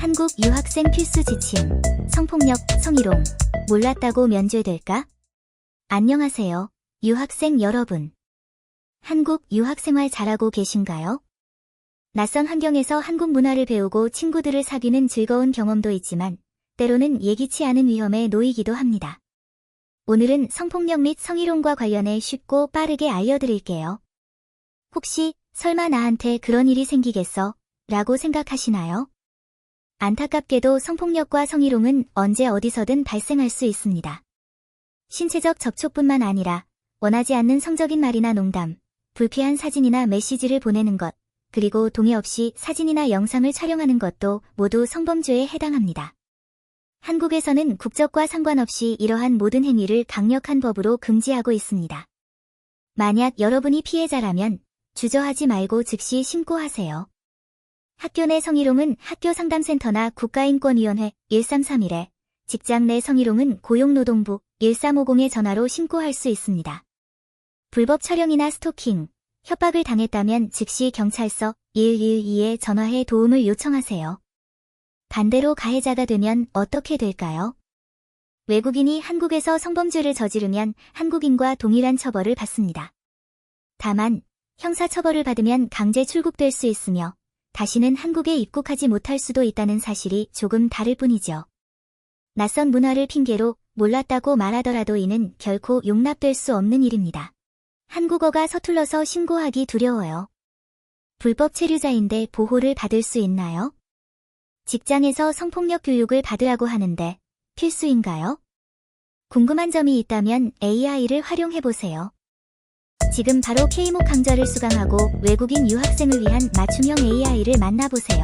한국 유학생 필수 지침. 성폭력, 성희롱. 몰랐다고 면죄될까? 안녕하세요. 유학생 여러분. 한국 유학생활 잘하고 계신가요? 낯선 환경에서 한국 문화를 배우고 친구들을 사귀는 즐거운 경험도 있지만, 때로는 예기치 않은 위험에 놓이기도 합니다. 오늘은 성폭력 및 성희롱과 관련해 쉽고 빠르게 알려드릴게요. 혹시 설마 나한테 그런 일이 생기겠어? 라고 생각하시나요? 안타깝게도 성폭력과 성희롱은 언제 어디서든 발생할 수 있습니다. 신체적 접촉뿐만 아니라 원하지 않는 성적인 말이나 농담, 불쾌한 사진이나 메시지를 보내는 것, 그리고 동의 없이 사진이나 영상을 촬영하는 것도 모두 성범죄에 해당합니다. 한국에서는 국적과 상관없이 이러한 모든 행위를 강력한 법으로 금지하고 있습니다. 만약 여러분이 피해자라면 주저하지 말고 즉시 신고하세요. 학교 내 성희롱은 학교 상담센터나 국가인권위원회 1331에, 직장 내 성희롱은 고용노동부 1350에 전화로 신고할 수 있습니다. 불법 촬영이나 스토킹, 협박을 당했다면 즉시 경찰서 112에 전화해 도움을 요청하세요. 반대로 가해자가 되면 어떻게 될까요? 외국인이 한국에서 성범죄를 저지르면 한국인과 동일한 처벌을 받습니다. 다만, 형사처벌을 받으면 강제 출국될 수 있으며 다시는 한국에 입국하지 못할 수도 있다는 사실이 조금 다를 뿐이죠. 낯선 문화를 핑계로 몰랐다고 말하더라도 이는 결코 용납될 수 없는 일입니다. 한국어가 서툴러서 신고하기 두려워요. 불법 체류자인데 보호를 받을 수 있나요? 직장에서 성폭력 교육을 받으라고 하는데 필수인가요? 궁금한 점이 있다면 AI를 활용해보세요. 지금 바로 K목 강좌를 수강하고 외국인 유학생을 위한 맞춤형 AI를 만나보세요.